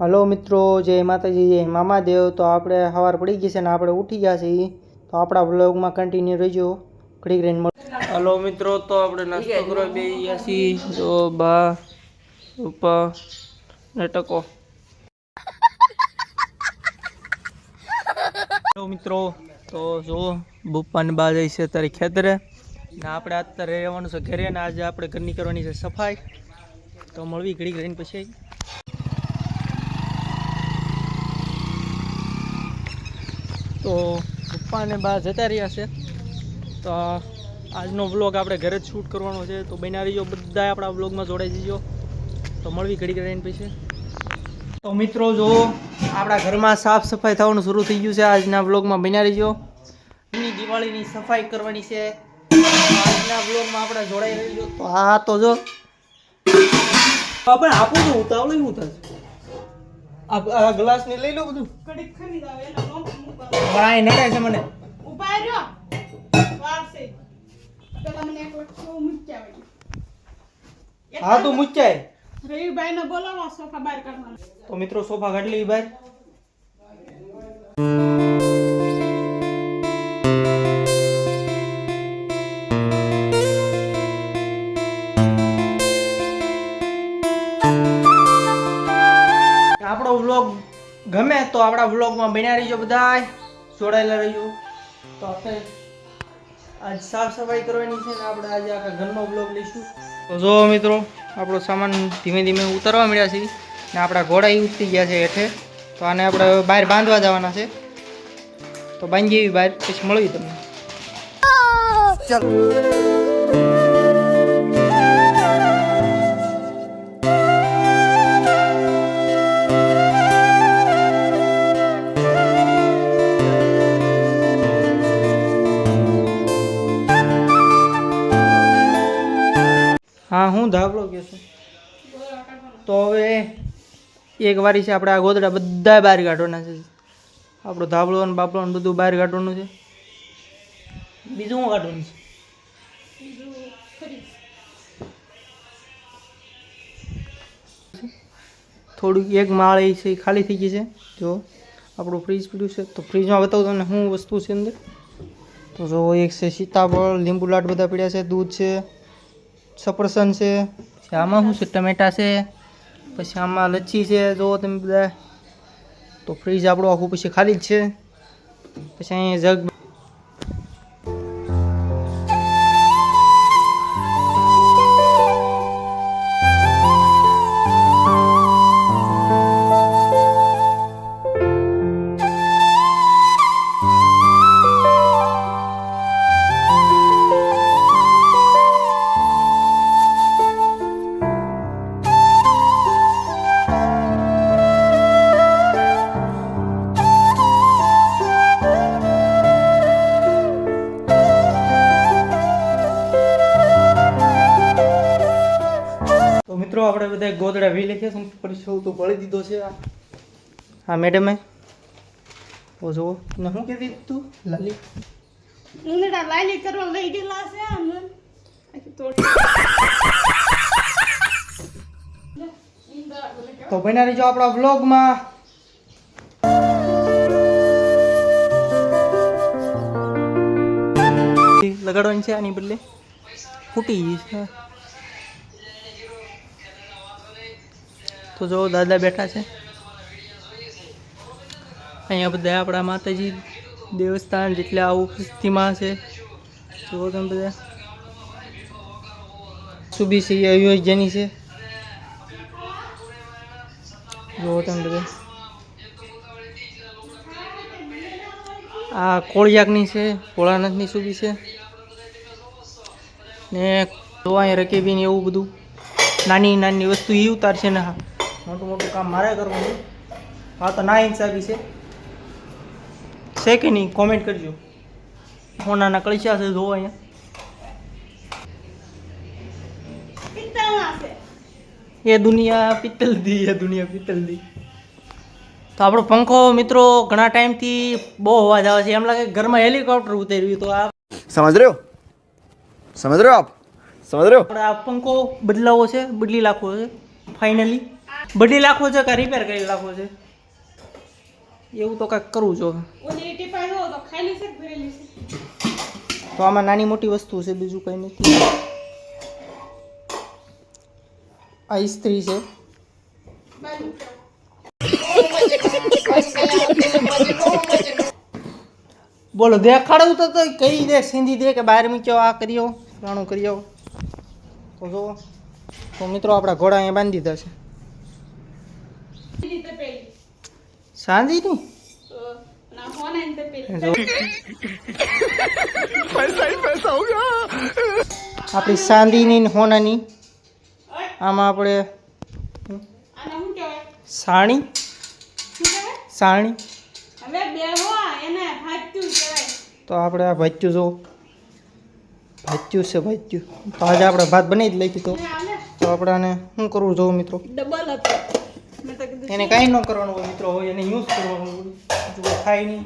Hello મિત્રો જય માતાજી જય મામાદેવ. તો આપણે સવાર પડી ગઈ છે ને આપણે ઉઠી ગયા છીએ. તો આપણા વ્લોગમાં કન્ટિન્યુ રહેજો. ઘડીક રહીને મળ હલો મિત્રો તો આપણે નાસ્તો કરવા બે ગયા છીએ. તો બા ઉપા ને ટકો. હલો મિત્રો તો જો બપ્પા ને બા જાય છે અત્યારે ખેતરે. ને આપણે અત્યારે રહેવાનું છે ઘરે ને આજે આપણે ઘરની કરવાની છે સફાઈ. તો મળવી ઘડીક રહીને પછી તો પપ્પા અને બા જતા રહ્યા છે. તો આજનો વ્લોગ આપણે ઘરે જ શૂટ કરવાનો છે. તો બન્યા રહીજો બધા આપણા વ્લોગમાં જોડાઈ જજો. તો મળવી ઘડી રહીને પછી. તો મિત્રો જો, આપણા ઘરમાં સાફ સફાઈ થવાનું શરૂ થઈ ગયું છે. આજના વ્લોગમાં બન્યા રહીજો. ની દિવાળીની સફાઈ કરવાની છે. આજના વ્લોગમાં આપણે જોડાઈ રહીજો. તો હા, તો જો. આપણે આપું તો ઉતાવળ હું થશે? આ ગ્લાસ ને લઈ લો બધું. વાય નડે છે મને. ઊભા રહ્યો વારસે પેલા મને એક વખત મૂક્યા હોય. હા તો મુચ્ચાય રવિભાઈ ને બોલાવો સોફા બહાર કાઢવાનો. તો મિત્રો સોફા કાઢી લઈ બહાર. ગમે તો આપણા વ્લોગમાં બન્યા રહીજો બધા જોડાયેલા રહીજો. તો આપણે આજ સાફ સફાઈ કરવાની છે ને આપણે આજે આખા ઘરનો વ્લોગ લઈશું. તો જો મિત્રો, આપણો સામાન ધીમે ધીમે ઉતારવા મળ્યા છે ને આપણા ઘોડા ઉતરી ગયા છે હેઠે. તો આને આપણે બહાર બાંધવા જવાના છે. તો બાંધી બહાર, પછી મળવી તમને. હા, હું ધાબળો કે છું. તો હવે એક વારી છે આપણે આ ગોદડા બધા બહાર કાઢવાના છે. આપણો ધાબળો અને બાપડો ને બધું બહાર કાઢવાનું છે. બીજું શું કાઢવાનું છે? થોડુંક એક માળ એ છે ખાલી થઈ ગઈ છે. જો, આપણું ફ્રીજ પીડ્યું છે. તો ફ્રીજમાં બતાવું તમને શું વસ્તુ છે અંદર. તો જો એક છે સીતાફળ, લીંબુ લાટ બધા પીડ્યા છે, દૂધ છે. સફરસન છે, આમાં શું છે, ટમેટા છે, પછી આમાં લચ્છી છે, જો તમે બધા, તો ફ્રીજ આપણું આખું પછી ખાલી જ છે. પછી અહીંયા જગ આપણે બધા ગોદડા વી લખીએ છું પરિચય તો પડી દીધો છે આ. હા મેડમે ઓ જુઓ. ને શું કહેતી તું? લાલી. ઉંદડા લાલી કરવા લઈ ગયેલા છે આમ. તો બન્યા રહીજો આપણા વ્લોગમાં. લગાડવાની છે આની બદલે. ફૂટી ગઈ છે. તો જો દાદા બેઠા છે. અહીંયા બધા આપણા માતાજી દેવસ્થાન જેટલા આવું સ્થિતિમાં છે. જુઓ તમે બધા. સુબી છે એ અયોધ્યાની છે. જુઓ તમે બધા. આ કોળિયાકની છે, ભોળાનાથની સુબી છે. ને જોવા અહીંયા રકેબીને એવું બધું નાની નાની વસ્તુ એ ઉતારશે ને હા. મોટું મોટું કામ મારે કરવું હા તો ના ઇન્સાફી છે. છે કે નહીં? કોમેન્ટ કરજો. ફોનાના કળશા છે જોવો અહીંયા. એ દુનિયા પિત્તલ દી એ દુનિયા પિત્તલ દી. તો આપણો પંખો મિત્રો ઘણા ટાઈમથી બહુ અવાજ આવે છે. એમ લાગે ઘરમાં હેલિકોપ્ટર ઉતર્યું તો આ સમજ રહ્યો? સમજ રહ્યો આપ? સમજ રહ્યો? આ પંખો બદલાવો છે બદલી નાખવો છે. ફાઇનલી બદલી નાખવો છે કે રિપેર કરી નાખવો છે? એવું તો કાંઈક કરવું જો તો આમાં નાની મોટી વસ્તુ છે બીજું કંઈ નથી. આ ઇસ્ત્રી છે. બોલો દેખાડવું તો તો કઈ દે સિંધી દે કે બહાર મૂક્યો આ કર્યો ફલાણું કર્યો. તો જો તો મિત્રો આપણા ઘોડા અહીંયા બાંધી દીધા છે બીજી તે પેલી સાંજીની આપણી સાંદીની હોનાની. આમાં આપણે સાણી? સાણી? તો આપણે આ ભાચ્યું જો. ભાચ્યું છે, ભાચ્યું. તો આજે આપણે ભાત બનાવી જ લઈ તો આપણે આને શું કરવું જોવું મિત્રો? ડબલ હતો. એને કાંઈ ન કરવાનું હોય મિત્રો હોય એને યુઝ કરવાનું હોય થાય નહીં.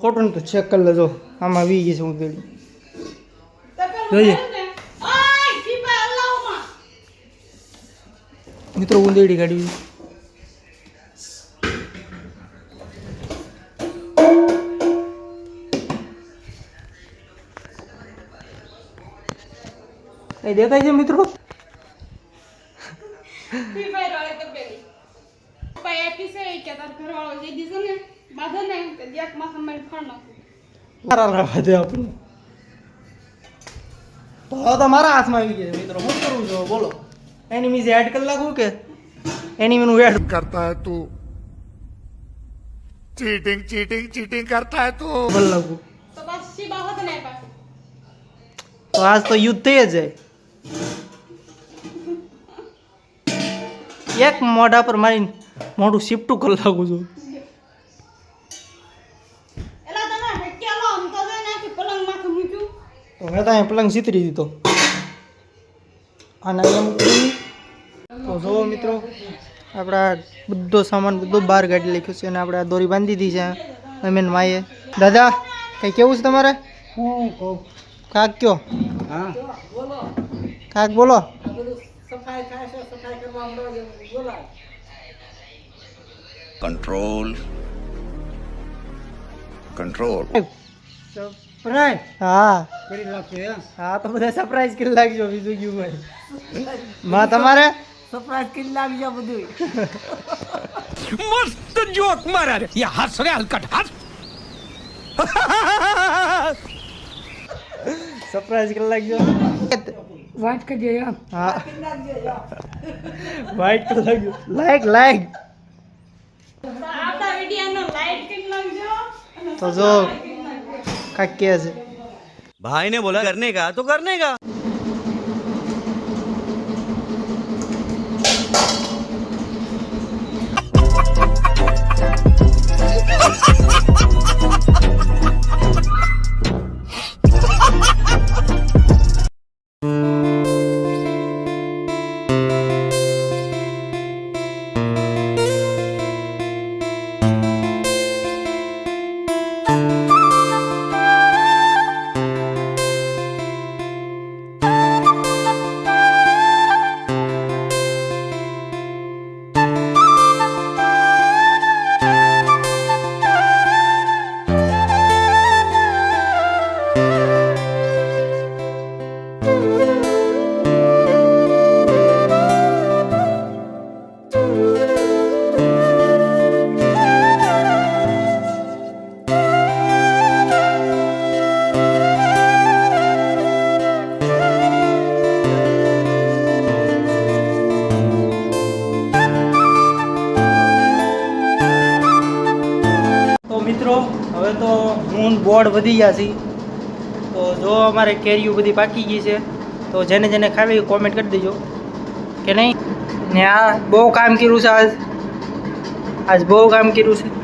ખોટું તો. ચેક કરી લેજો આમાં વી ગઈ છે હું પેલી. જોઈએ. મિત્રો ઉંદેડી કાઢી એ દેખાય છે મિત્રો? ફ્રી ફાયર વાળે તપેલી ભાઈ આપી છે કે તાર ઘરવાળો જે દીધો ને બાધો ને કે જ્યાક માથા મારી ફળ નાખું. મારા લાવા દે આપણે. તો હવે તો મારા હાથમાં આવી ગયા મિત્રો. હું કરું છું? બોલો. એનિમી જે એડ કરી લાગું કે? એનિમીનું એડ કરતા હે તું. ચીટિંગ ચીટિંગ ચીટિંગ કરતા હે તું. બોલ લાગું. તો બસ સી બાહત નહીં પાસ તો આજ તો યુદ્ધ થઈ જાય. એક મોઢા પર મારી મોઢું શિફ્ટું કરી લાગું છું. આમ તો ને પલંગ માથે મૂક્યું. તો મેં તો અહીંયા પલંગ ચીતરી દીધો. અને એમ તો જુઓ મિત્રો આપણા બધો સામાન બધો બહાર કાઢી લખ્યું છે અને આપણે આ દોરી બાંધી દીધી છે અમે માએ. દાદા કંઈ કેવું છે તમારે? કાક કયો? કાક બોલો. સફાઈ થાય છે સફાઈ કરવા મળે બોલાય. કંટ્રોલ કંટ્રોલ સરપ્રાઈઝ હા. હા? તો બધા સરપ્રાઈઝ કરી બીજું કયું ભાઈ માં તમારે? સરપ્રાઈઝ કરી લાગજો મસ્ત જોક મારા રે. યા હસ રે હલકટ હસ સરપ્રાઈઝ કરી લાગજો વાઈટ કરી દેજો હા વાઈટ કરી લાગજો લાઈક લાઈક આપણા વિડિયોનો લાઈક કરી લાગજો તો જો કાકી છે ભાઈ ને બોલા કરને કા તો કરને કા Ha ha ha ha ha! હવે તો હું બોર્ડ વધી ગયા છે. તો જો અમારે કેરીઓ બધી પાકી ગઈ છે, તો જેને જેને ખાવી કોમેન્ટ કરી દેજો. કે નહીં? ને આ બહુ કામ કર્યું છે આજ. આજ બહુ કામ કર્યું છે.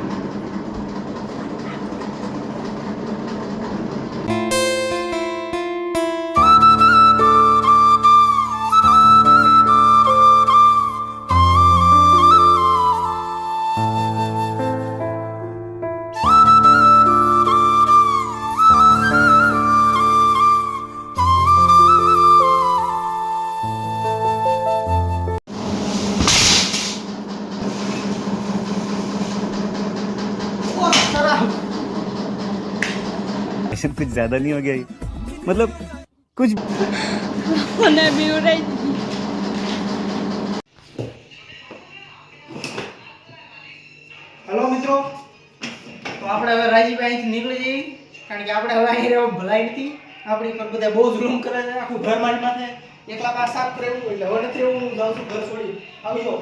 ज्यादा नहीं हो गया ये? मतलब कुछ મને બીવડાઈ હલો મિત્રો તો આપણે હવે રાજીભાઈ અહીંથી નીકળી જઈએ કારણ કે આપણે હવે અહીં રહેવા ભલાઈ નથી આપણી પર બધા બહુ જુલુમ કરે છે આખું ઘર મારી માથે એકલા પાસ સાફ કરે એવું એટલે હવે નથી એવું હું જાઉં છું ઘર છોડી આવજો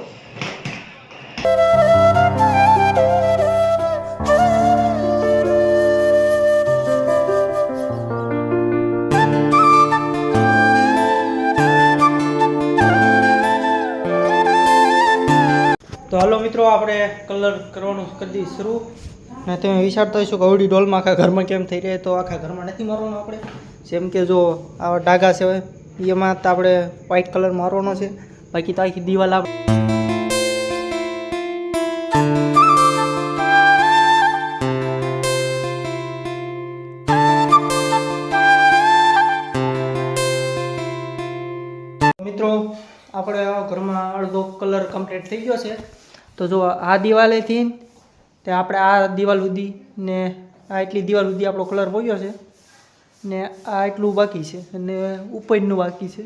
આપણે કલર કરવાનું કરી દઈએ શરૂ. ને તમે વિચારતા હશો કે અવડી ડોલમાં આખા ઘરમાં કેમ થઈ રહે, તો આખા ઘરમાં નથી મારવાનું આપણે. જેમ કે જો આવા ડાઘા છે, એમાં તો આપણે વ્હાઈટ કલર મારવાનો છે. બાકી તો આખી દિવાલ આપણે મિત્રો, આપણે ઘરમાં અડધો કલર કમ્પ્લીટ થઈ ગયો છે. તો જો આ દિવાલેથી તે આપણે આ દિવાલ સુધી ને આ એટલી દિવાલ સુધી આપણો કલર પહોંચ્યો છે ને આ એટલું બાકી છે અને ઉપરનું બાકી છે.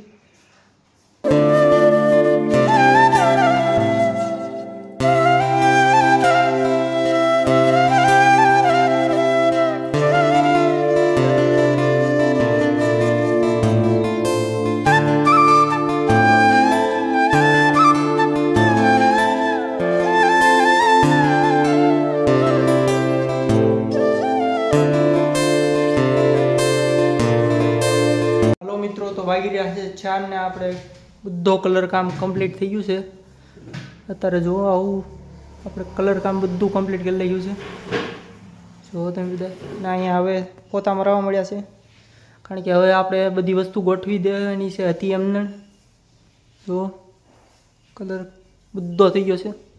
વાગી રહ્યા છે ચાર ને આપણે બધો કલર કામ કમ્પ્લીટ થઈ ગયું છે. અત્યારે જો આવું, આપણે કલર કામ બધું કમ્પ્લીટ કરી લઈ ગયું છે. જો તમે બધા, ના અહીંયા હવે પોતા મરાવા મળ્યા છે. કારણ કે હવે આપણે બધી વસ્તુ ગોઠવી દેવાની છે, હતી એમને. જો કલર બધો થઈ ગયો છે.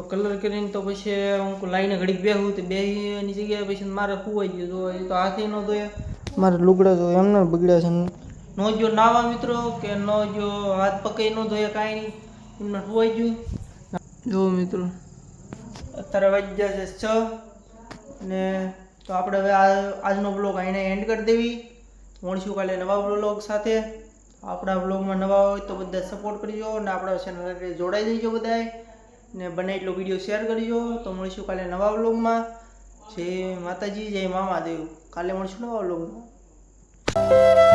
તો કલર કરીને તો પછી હું લાઈને ઘડીક બેહું તો બેહીની જગ્યાએ પછી મારે ખુવાઈ ગયું તો એ તો હાથે ન ધોયા. મારે લુગડા જો એમને બગડ્યા છે. નો જો નાવા મિત્રો કે નો જો હાથ પકઈ ન ધોયા કાંઈ નહીં એમને ખુવાઈ ગયું. જો મિત્રો. અત્યારે વાગ્યા ગયા છે છ ને તો આપણે હવે આ આજનો બ્લોગ અહીંને એન્ડ કરી દેવી. મળશું કાલે નવા બ્લોગ સાથે. આપણા બ્લોગમાં નવા હોય તો બધા સપોર્ટ કરજો અને આપણા ચેનલ જોડાઈ દેજો બધાય. ને બને એટલો વીડિયો શેર કરજો તો મળીશું કાલે નવા વ્લોગમાં જય માતાજી, જય મામાદેવ કાલે મળીશું નવા વ્લોગમાં